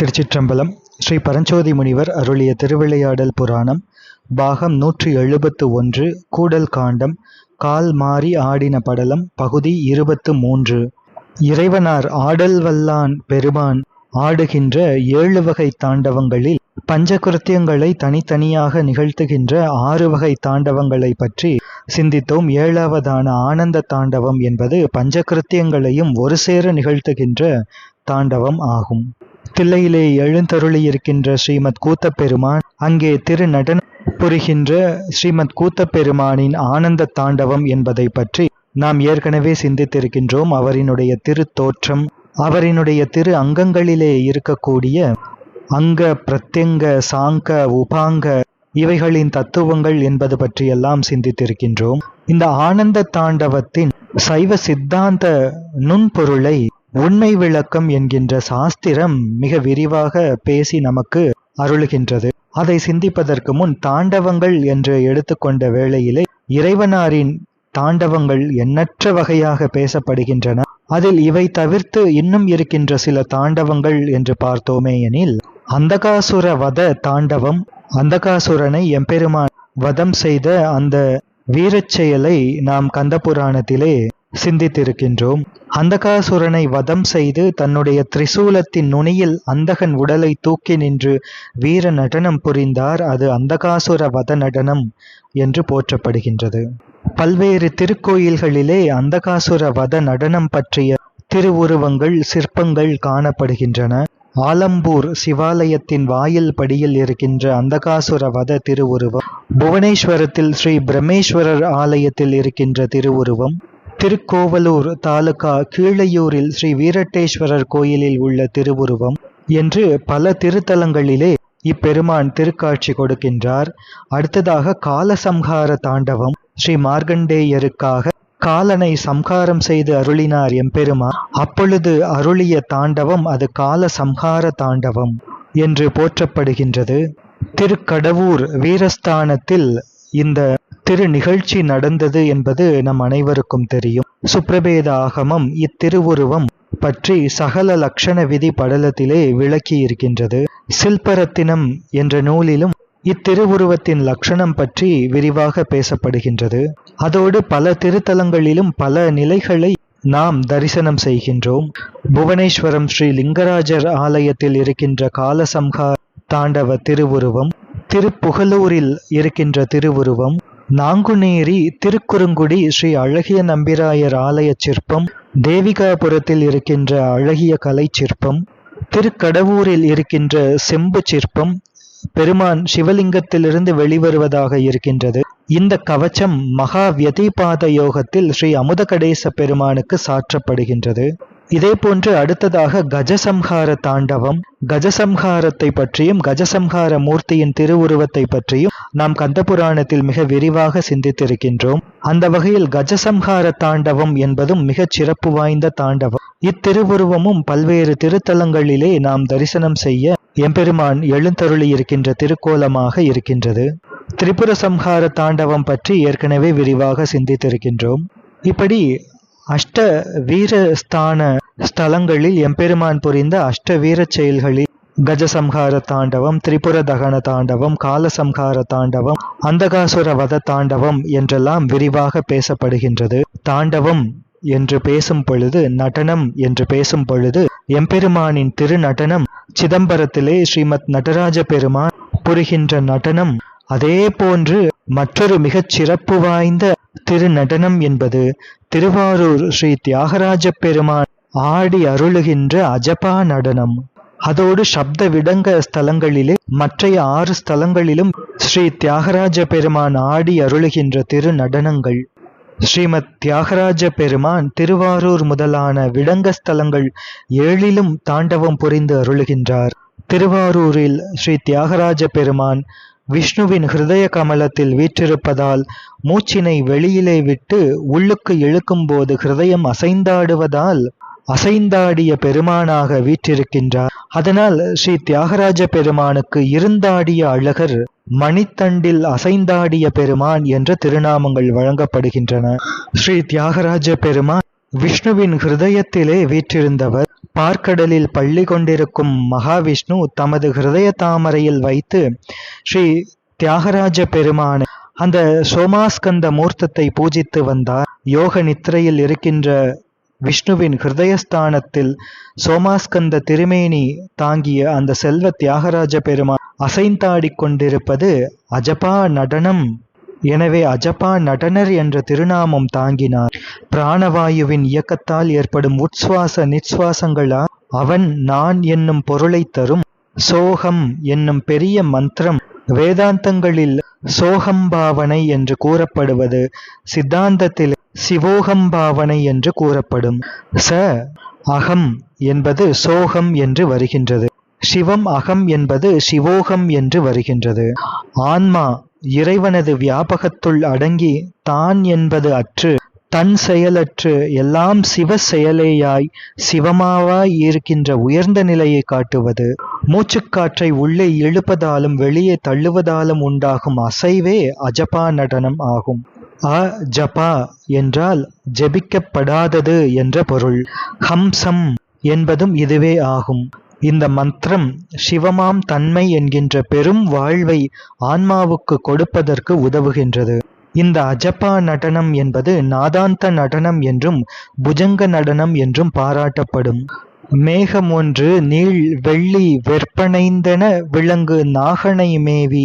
திருச்சிற்றம்பலம் ஸ்ரீ பரஞ்சோதி முனிவர் அருளிய திருவிளையாடல் புராணம் பாகம் நூற்றி எழுபத்து ஒன்று கூடல் காண்டம் கால் மாறி ஆடின படலம் பகுதி இருபத்து மூன்று. இறைவனார் ஆடல் வல்லான் பெருமான் ஆடுகின்ற ஏழு வகை தாண்டவங்களில் பஞ்சகிருத்தியங்களை தனித்தனியாக நிகழ்த்துகின்ற ஆறு வகை தாண்டவங்களை பற்றி சிந்தித்தோம். ஏழாவதான ஆனந்த தாண்டவம் என்பது பஞ்சகிருத்தியங்களையும் ஒரு சேர நிகழ்த்துகின்ற தாண்டவம் ஆகும். தில்லையிலே எழுந்தருளி இருக்கின்ற ஸ்ரீமத் கூத்தப்பெருமான் அங்கே திரு நடன புரிகின்ற ஸ்ரீமத் கூத்த பெருமானின் ஆனந்த தாண்டவம் என்பதை பற்றி நாம் ஏற்கனவே சிந்தித்திருக்கின்றோம். அவரினுடைய திரு தோற்றம் அவரினுடைய திரு அங்கங்களிலே இருக்கக்கூடிய அங்க பிரத்யங்க சாங்க உபாங்க இவைகளின் தத்துவங்கள் என்பது பற்றியெல்லாம் சிந்தித்திருக்கின்றோம். இந்த ஆனந்த தாண்டவத்தின் சைவ சித்தாந்த நுண்பொருளை உண்மை விளக்கம் என்கின்ற சாஸ்திரம் மிக விரிவாக பேசி நமக்கு அருளுகின்றது. அதை சிந்திப்பதற்கு முன் தாண்டவங்கள் என்று எடுத்துக்கொண்ட வேளையிலே இறைவனாரின் தாண்டவங்கள் எண்ணற்ற வகையாக பேசப்படுகின்றன. அதில் இவை தவிர்த்து இன்னும் இருக்கின்ற சில தாண்டவங்கள் என்று பார்த்தோமே எனில் அந்தகாசுர வத தாண்டவம் அந்தகாசுரனை எம்பெருமான் வதம் செய்த அந்த வீரச் செயலை நாம் கந்தபுராணத்திலே சிந்தித்திருக்கின்றோம். அந்தகாசுரனை வதம் செய்து தன்னுடைய திரிசூலத்தின் நுனியில் அந்தகன் உடலை தூக்கி நின்று வீர நடனம் புரிந்தார். அது அந்தகாசுர வத நடனம் என்று போற்றப்படுகின்றது. பல்வேறு திருக்கோயில்களிலே அந்தகாசுர வத நடனம் பற்றிய திருவுருவங்கள் சிற்பங்கள் காணப்படுகின்றன. ஆலம்பூர் சிவாலயத்தின் வாயில் படியில் இருக்கின்ற அந்தகாசுர வத திருவுருவம் புவனேஸ்வரத்தில் ஸ்ரீ பிரம்மேஸ்வரர் ஆலயத்தில் இருக்கின்ற திருவுருவம் திருக்கோவலூர் தாலுகா கீழையூரில் ஸ்ரீ வீரட்டேஸ்வரர் கோயிலில் உள்ள திருவுருவம் என்று பல திருத்தலங்களிலே இப்பெருமான் திருக்காட்சி கொடுக்கின்றார். அடுத்ததாக காலசம்ஹார தாண்டவம் ஸ்ரீ மார்கண்டேயருக்காக காலனை சம்ஹாரம் செய்து அருளினார் எம்பெருமா அப்பொழுது அருளிய தாண்டவம் அது கால சம்ஹார தாண்டவம் என்று போற்றப்படுகின்றது. திருக்கடவூர் வீரஸ்தானத்தில் இந்த திரு நிகழ்ச்சி நடந்தது என்பது நம் அனைவருக்கும் தெரியும். சுப்ரபேத ஆகமம் இத்திருவுருவம் பற்றி சகல லக்ஷண விதி படலத்திலே விளக்கி இருக்கின்றது சில்பரத்தினம் என்ற நூலிலும் இத்திருவுருவத்தின் லட்சணம் பற்றி விரிவாக பேசப்படுகின்றது. அதோடு பல திருத்தலங்களிலும் பல நிலைகளை நாம் தரிசனம் செய்கின்றோம். புவனேஸ்வரம் ஸ்ரீ லிங்கராஜர் ஆலயத்தில் இருக்கின்ற காலசம்ஹார் தாண்டவ திருவுருவம் திருப்புகலூரில் இருக்கின்ற திருவுருவம் நாங்குநேரி திருக்குறுங்குடி ஸ்ரீ அழகிய நம்பிராயர் ஆலய சிற்பம் தேவிகாபுரத்தில் இருக்கின்ற அழகிய கலை சிற்பம் திருக்கடவூரில் இருக்கின்ற செம்பு சிற்பம் பெருமான் சிவலிங்கத்திலிருந்து வெளிவருவதாக இருக்கின்றது. இந்த கவச்சம் மகா வியதிபாத யோகத்தில் ஸ்ரீ அமுதகடேச பெருமானுக்கு சாற்றப்படுகின்றது. இதே போன்று அடுத்ததாக கஜசம்ஹார தாண்டவம் கஜசம்ஹாரத்தை பற்றியும் கஜசம்ஹார மூர்த்தியின் திருவுருவத்தை பற்றியும் நாம் கந்த புராணத்தில் மிக விரிவாக சிந்தித்திருக்கின்றோம். அந்த வகையில் கஜசம்ஹார தாண்டவம் என்பதும் மிகச் சிறப்பு வாய்ந்த தாண்டவம். இத்திருவுருவமும் பல்வேறு திருத்தலங்களிலே நாம் தரிசனம் செய்ய எம்பெருமான் எழுந்தருளி இருக்கின்ற திருக்கோலமாக இருக்கின்றது. திரிபுர சம்ஹார தாண்டவம் பற்றி ஏற்கனவே விரிவாக சிந்தித்திருக்கின்றோம். இப்படி அஷ்ட வீர ஸ்தான ஸ்தலங்களில் எம்பெருமான் புரிந்த அஷ்ட வீர செயல்களில் கஜசம்ஹார தாண்டவம் திரிபுர தகன தாண்டவம் காலசம்ஹார தாண்டவம் அந்தகாசுர வத தாண்டவம் என்றெல்லாம் விரிவாக பேசப்படுகின்றது. தாண்டவம் என்று பேசும் பொழுது நடனம் என்று பேசும் பொழுது எம்பெருமானின் திருநடனம் சிதம்பரத்திலே ஸ்ரீமத் நடராஜ பெருமான் புரிகின்ற நடனம். அதே போன்று மற்றொரு மிகச் சிறப்பு வாய்ந்த திருநடனம் என்பது திருவாரூர் ஸ்ரீ தியாகராஜ பெருமான் ஆடி அருளுகின்ற அஜபா நடனம். அதோடு சப்த விடங்க ஸ்தலங்களிலே மற்றைய ஆறு ஸ்தலங்களிலும் ஸ்ரீ தியாகராஜ பெருமான் ஆடி அருளுகின்ற திரு நடனங்கள் ஸ்ரீமத் தியாகராஜ பெருமான் திருவாரூர் முதலான விடங்க ஸ்தலங்கள் ஏழிலும் தாண்டவம் புரிந்து அருளுகின்றார். திருவாரூரில் ஸ்ரீ தியாகராஜ பெருமான் விஷ்ணுவின் ஹிருதய கமலத்தில் வீற்றிருப்பதால் மூச்சினை வெளியிலே விட்டு உள்ளுக்கு இழுக்கும்போது ஹிருதயம் அசைந்தாடுவதால் அசைந்தாடிய பெருமானாக வீற்றிருக்கின்றார். அதனால் ஸ்ரீ தியாகராஜ பெருமானுக்கு இருந்தாடிய அழகர் மணித்தண்டில் அசைந்தாடிய பெருமான் என்ற திருநாமங்கள் வழங்கப்படுகின்றன. ஸ்ரீ தியாகராஜ பெருமான் விஷ்ணுவின் ஹிருதயத்திலே வீற்றிருந்தவர். பார்க்கடலில் பள்ளி கொண்டிருக்கும் மகாவிஷ்ணு தமது ஹிருதய தாமரையில் வைத்து ஸ்ரீ தியாகராஜ பெருமான அந்த சோமாஸ்கந்த மூர்த்தத்தை பூஜித்து வந்தார். யோக நித்திரையில் இருக்கின்ற விஷ்ணுவின் ஹிருதயஸ்தானத்தில் சோமாஸ்கந்த திருமேனி தாங்கிய அந்த செல்வ தியாகராஜ பெருமான் அசைந்தாடிக் கொண்டிருப்பது அஜபா நடனம். எனவே அஜபா நடனர் என்ற திருநாமம் தாங்கினார். பிராணவாயுவின் இயக்கத்தால் ஏற்படும் உட்சுவாச நிச்சுவாசங்களா அவன் நான் என்னும் பொருளை தரும். சோகம் என்னும் பெரிய மந்திரம். வேதாந்தங்களில் சோகம்பாவனை என்று கூறப்படுவது சித்தாந்தத்தில் சிவோகம்பாவனை என்று கூறப்படும். ச அகம் என்பது சோகம் என்று வருகின்றது. சிவம் அகம் என்பது சிவோகம் என்று வருகின்றது. ஆன்மா இறைவனது வியாபகத்துள் அடங்கி தான் என்பது அற்று தன் செயலற்று எல்லாம் சிவ செயலேயாய் சிவமாவாய் இருக்கின்ற உயர்ந்த நிலையை காட்டுவது. மூச்சுக்காற்றை உள்ளே இழுப்பதாலும் வெளியே தள்ளுவதாலும் உண்டாகும் அசைவே அஜபா நடனம் ஆகும். அ ஜபா என்றால் ஜெபிக்கப்படாதது என்ற பொருள். ஹம்சம் என்பதும் இதுவே ஆகும். இந்த மந்திரம் சிவமாம் தன்மை என்கின்ற பெரும் வாழ்வை ஆன்மாவுக்கு கொடுப்பதற்கு உதவுகின்றது. இந்த அஜப்பா நடனம் என்பது நாதாந்த நடனம் என்றும் புஜங்க நடனம் என்றும் பாராட்டப்படும். மேகம் ஒன்று நீள் வெள்ளி வெற்பனைந்தன விலங்கு நாகனை மேவி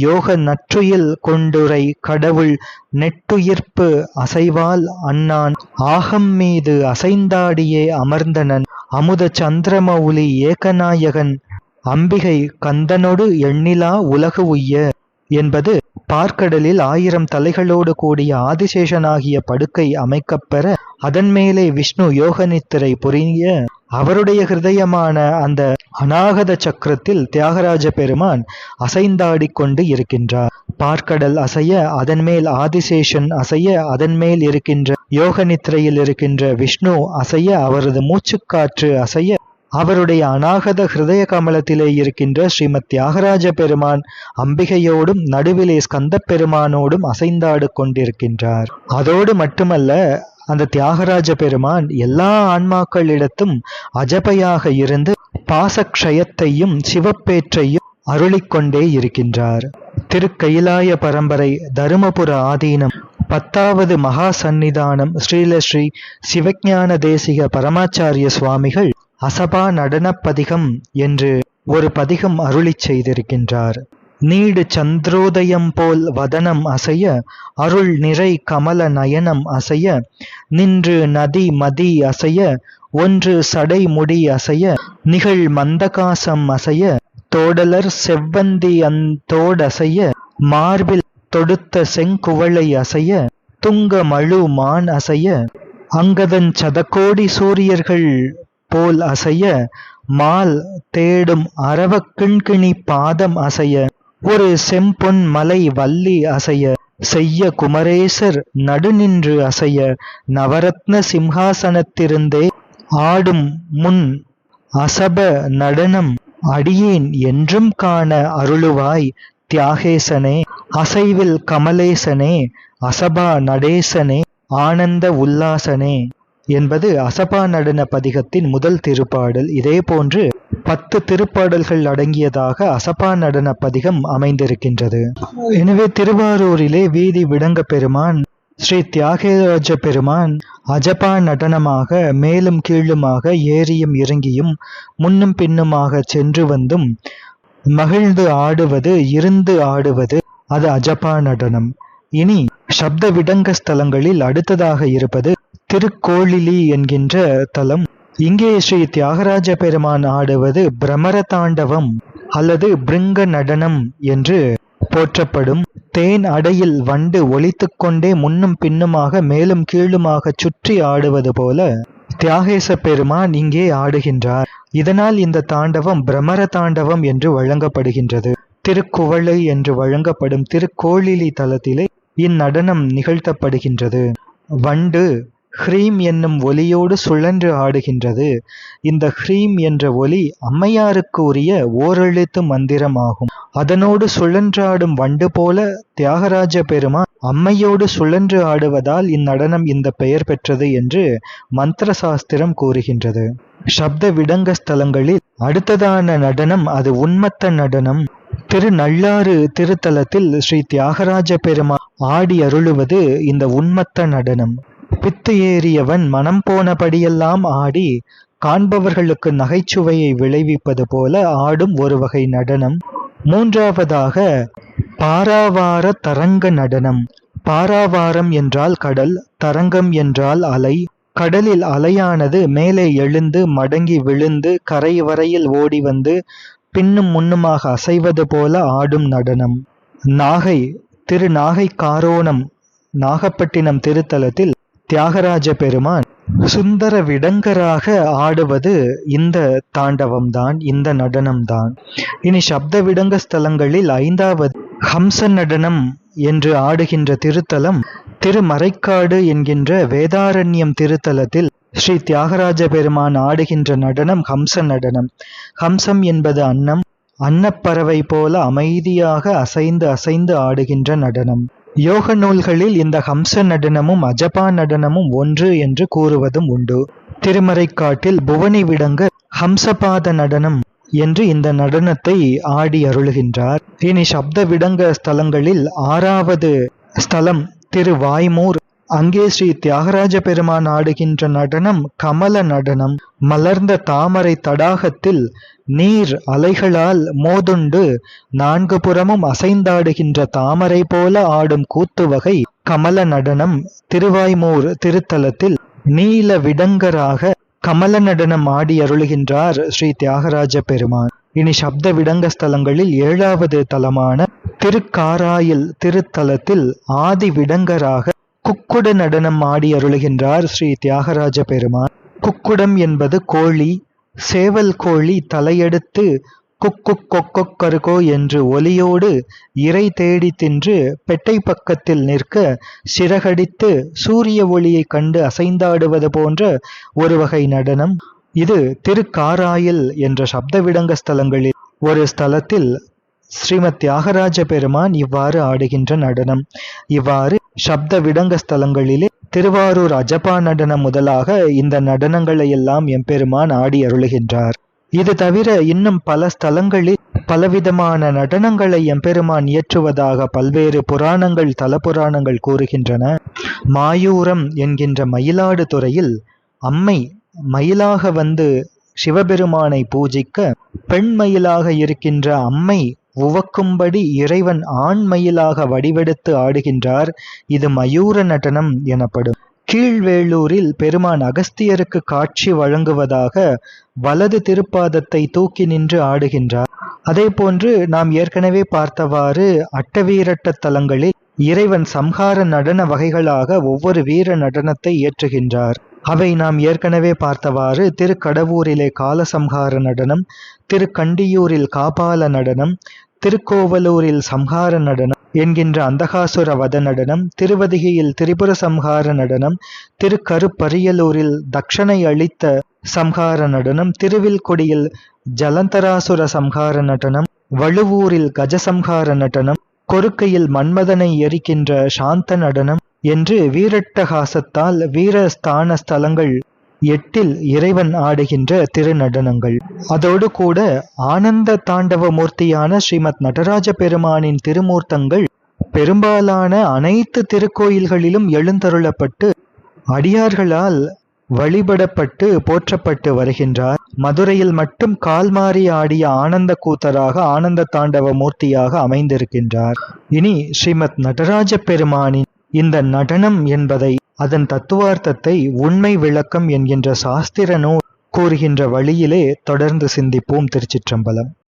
யோக நற்றுயில் கொண்டுரை கடவுள் நெட்டுயிர்ப்பு அசைவால் அண்ணான் ஆகம் மீது அசைந்தாடியே அமர்ந்தனன் அமுத சந்திரமௌலி ஏகநாயகன் அம்பிகை கந்தனொடு எண்ணிலா உலகு உய்ய என்பது பார்க்கடலில் ஆயிரம் தலைகளோடு கூடிய ஆதிசேஷனாகிய படுக்கை அமைக்கப்பெற அதன் மேலே விஷ்ணு யோகநித்திரை புரிய அவருடைய ஹிருதயமான அந்த அநாகத சக்கரத்தில் தியாகராஜ பெருமான் அசைந்தாடிக் கொண்டு இருக்கின்றார். பார்க்கடல் அசைய அதன் மேல் ஆதிசேஷன் அசைய அதன் மேல் இருக்கின்ற யோக நித்திரையில் இருக்கின்ற விஷ்ணு அசைய அவரது மூச்சுக்காற்று அசைய அவருடைய அநாகத ஹிருதய கமலத்திலே இருக்கின்ற ஸ்ரீமத் தியாகராஜ பெருமான் அம்பிகையோடும் நடுவிலே ஸ்கந்த பெருமானோடும் அசைந்தாடு கொண்டிருக்கின்றார். அதோடு மட்டுமல்ல அந்த தியாகராஜ பெருமான் எல்லா ஆன்மாக்களிடத்தும் அஜபையாக இருந்து பாசக்ஷயத்தையும் சிவப்பேற்றையும் அருளிக்கொண்டே இருக்கின்றார். திருக்கயிலாய பரம்பரை தருமபுர ஆதீனம் பத்தாவது மகா சந்நிதானம் ஸ்ரீலஸ்ரீ சிவஞான தேசிக பரமாச்சாரிய சுவாமிகள் அசபா நடனப்பதிகம் என்று ஒரு பதிகம் அருளிச் செய்திருக்கின்றார். நீடு சந்திரோதயம் போல் வதனம் அசைய அருள் நிறை கமல நயனம் அசைய நின்று நதி மதி அசைய ஒன்று சடை முடி அசைய நிகழ் மந்தகாசம் அசைய தோடலர் செவ்வந்தி அந்தோடசைய மார்பில் தொடுத்த செங்குவளை அசைய துங்க மழு மான் அசைய அங்கதன் சதக்கோடி சூரியர்கள் போல் அசைய மால் தேடும் அரவ பாதம் அசைய ஒரு செம்பொன் மலை வள்ளி அசைய செய்ய குமரேசர் நடுநின்று அசைய நவரத்ன சிம்ஹாசனத்திருந்தே ஆடும் முன் அசப நடனம் அடியேன் என்றும் காண அருளுவாய் தியாகேசனே. அசைவில் கமலேசனே அசபா நடேசனே ஆனந்த உல்லாசனே. என்பது அசபா நடன பதிகத்தின் முதல் திருப்பாடல். இதே போன்று பத்து திருப்பாடல்கள் அடங்கியதாக அசபா நடன பதிகம் அமைந்திருக்கின்றது. எனவே திருவாரூரிலே வீதி விடங்க பெருமான் ஸ்ரீ தியாகராஜ பெருமான் அஜபா நடனமாக மேலும் கீழுமாக ஏறியும் இறங்கியும் முன்னும் பின்னுமாக சென்று வந்தும் மகிழ்ந்து ஆடுவது இருந்து ஆடுவது அது அஜபா நடனம். இனி சப்த விடங்க ஸ்தலங்களில் அடுத்ததாக இருப்பது திருக்கோளிலி என்கின்ற தலம். இங்கே ஸ்ரீ தியாகராஜ பெருமான் ஆடுவது பிரமர தாண்டவம் அல்லது பிருங்க நடனம் என்று போற்றப்படும். தேன் அடையில் வண்டு ஒலித்துக் கொண்டே முன்னும் பின்னுமாக மேலும் கீழுமாக சுற்றி ஆடுவது போல தியாகேச பெருமான் இங்கே ஆடுகின்றார். இதனால் இந்த தாண்டவம் பிரமர தாண்டவம் என்று வழங்கப்படுகின்றது. திருக்குவளை என்று வழங்கப்படும் திருக்கோளிலி தலத்திலே இந்நடனம் நிகழ்த்தப்படுகின்றது. வண்டு ஹ்ரீம் என்னும் ஒலியோடு சுழன்று ஆடுகின்றது. இந்த ஹ்ரீம் என்ற ஒலி அம்மையாருக்கு உரிய ஓரெழுத்து மந்திரமாகும். அதனோடு சுழன்றாடும் வண்டு போல தியாகராஜ பெருமான் அம்மையோடு சுழன்று ஆடுவதால் இந்நடனம் இந்த பெயர் பெற்றது என்று மந்திர சாஸ்திரம் கூறுகின்றது. சப்த விடங்க ஸ்தலங்களில் அடுத்ததான நடனம் அது உன்மத்த நடனம். திருநள்ளாறு திருத்தலத்தில் ஸ்ரீ தியாகராஜ பெருமான் ஆடி அருளுவது இந்த உன்மத்த நடனம். பித்து ஏறியவன் மனம் போனபடியெல்லாம் ஆடி காண்பவர்களுக்கு நகைச்சுவையை விளைவிப்பது போல ஆடும் ஒரு வகை நடனம். மூன்றாவதாக பாராவார தரங்க நடனம். பாராவாரம் என்றால் கடல் தரங்கம் என்றால் அலை. கடலில் அலையானது மேலே எழுந்து மடங்கி விழுந்து கரை வரையில் ஓடி வந்து பின்னும் முன்னுமாக அசைவது போல ஆடும் நடனம். நாகை திரு நாகை காரோணம் நாகப்பட்டினம் திருத்தலத்தில் தியாகராஜ பெருமான் சுந்தர விடங்கராக ஆடுவது இந்த தாண்டவம்தான் இந்த நடனம்தான். இனி சப்த விடங்க ஸ்தலங்களில் ஐந்தாவது ஹம்ச நடனம் என்று ஆடுகின்ற திருத்தலம் திருமறைக்காடு என்கின்ற வேதாரண்யம் திருத்தலத்தில் ஸ்ரீ தியாகராஜ பெருமான் ஆடுகின்ற நடனம் ஹம்ச நடனம். ஹம்சம் என்பது அன்னம் அன்னப்பறவை போல அமைதியாக அசைந்து அசைந்து ஆடுகின்ற நடனம். யோக நூல்களில் இந்த ஹம்ச நடனமும் அஜபா நடனமும் ஒன்று என்று கூறுவதும் உண்டு. திருமறைக்காட்டில் புவனி விடங்க ஹம்சபாத நடனம் என்று இந்த நடனத்தை ஆடி அருளுகின்றார். இனி சப்த விடங்க ஸ்தலங்களில் ஆறாவது ஸ்தலம் திரு வாய்மூர் அங்கே ஸ்ரீ தியாகராஜ பெருமான் ஆடுகின்ற நடனம் கமல நடனம். மலர்ந்த தாமரை தடாகத்தில் நீர் அலைகளால் மோதுண்டு நான்கு புறமும் அசைந்தாடுகின்ற தாமரை போல ஆடும் கூத்து வகை கமல நடனம் திருவாய்மூர் திருத்தலத்தில் நீல விடங்கராக கமல நடனம் ஆடி அருளுகின்றார் ஸ்ரீ தியாகராஜ பெருமான். இனி சப்த விடங்க ஸ்தலங்களில் ஏழாவது தலமான திருக்காராயில் திருத்தலத்தில் ஆதி விடங்கராக குக்குட நடனம் ஆடி அருளுகின்றார் ஸ்ரீ தியாகராஜ பெருமான். குக்குடம் என்பது கோழி சேவல் கோழி தலையெடுத்து குக்கு கொக்கொக் கருகோ என்று ஒலியோடு இறை தேடி தின்று பெட்டை பக்கத்தில் நிற்க சிறகடித்து சூரிய ஒளியைக் கண்டு அசைந்தாடுவது போன்ற ஒரு வகை நடனம். இது திருக்காராயில் என்ற சப்தவிடங்க ஸ்தலங்களில் ஒரு ஸ்தலத்தில் ஸ்ரீமத் தியாகராஜ பெருமான் இவ்வாறு ஆடுகின்ற நடனம். இவ்வாறு சப்த விடங்க ஸ்தலங்களிலே திருவாரூர் அஜபா நடனம் முதலாக இந்த நடனங்களை எல்லாம் எம்பெருமான் ஆடி அருளுகின்றார். இது தவிர இன்னும் பல ஸ்தலங்களில் பலவிதமான நடனங்களை எம்பெருமான் இயற்றுவதாக பல்வேறு புராணங்கள் தல புராணங்கள் கூறுகின்றன. மாயூரம் என்கின்ற மயிலாடுதுறையில் அம்மை மயிலாக வந்து சிவபெருமானை பூஜிக்க பெண் மயிலாக இருக்கின்ற அம்மை உவக்கும்படி இறைவன் ஆண் மயிலாக வடிவெடுத்து ஆடுகின்றார். இது மயூர நடனம் எனப்படும். கீழ்வேளூரில் பெருமான் அகஸ்தியருக்கு காட்சி வழங்குவதாக வலது திருப்பாதத்தை தூக்கி நின்று ஆடுகின்றார். அதே போன்று நாம் ஏற்கனவே பார்த்தவாறு அட்டவீரட்ட தலங்களில் இறைவன் சம்ஹார நடன வகைகளாக ஒவ்வொரு வீர நடனத்தை இயற்றுகின்றார். அவை நாம் ஏற்கனவே பார்த்தவாறு திருக்கடவூரிலே காலசம்ஹார நடனம் திருக்கண்டியூரில் காபால நடனம் திருக்கோவலூரில் சம்ஹார நடனம் என்கின்ற அந்தகாசுர வத நடனம் திருவதிகையில் திரிபுர சம்ஹார நடனம் திருக்கருப்பரியலூரில் தக்ஷனை அளித்த சம்ஹார நடனம் திருவில்கொடியில் ஜலந்தராசுர சம்ஹார நடனம் வழுவூரில் கஜசம்ஹார நடனம் கொருக்கையில் மன்மதனை எரிக்கின்ற சாந்த நடனம் என்று வீரட்டகாசத்தால் வீரஸ்தான ஸ்தலங்கள் எட்டில் இறைவன் ஆடுகின்ற திருநடனங்கள். அதோடு கூட ஆனந்த தாண்டவ மூர்த்தியான ஸ்ரீமத் நடராஜ பெருமானின் திருமூர்த்தங்கள் பெரும்பாலான அனைத்து திருக்கோயில்களிலும் எழுந்தருளப்பட்டு அடியார்களால் வழிபடப்பட்டு போற்றப்பட்டு வருகின்றார். மதுரையில் மட்டும் கால் மாறி ஆடிய ஆனந்த கூத்தராக ஆனந்த தாண்டவ மூர்த்தியாக அமைந்திருக்கின்றார். இனி ஸ்ரீமத் நடராஜ பெருமானின் இந்த நடனம் என்பதை அதன் தத்துவார்த்தத்தை உண்மை விளக்கம் என்கின்ற சாஸ்திர நூல் கூறுகின்ற வழியிலே தொடர்ந்து சிந்திப்போம் திருச்சிற்றம்பலம்.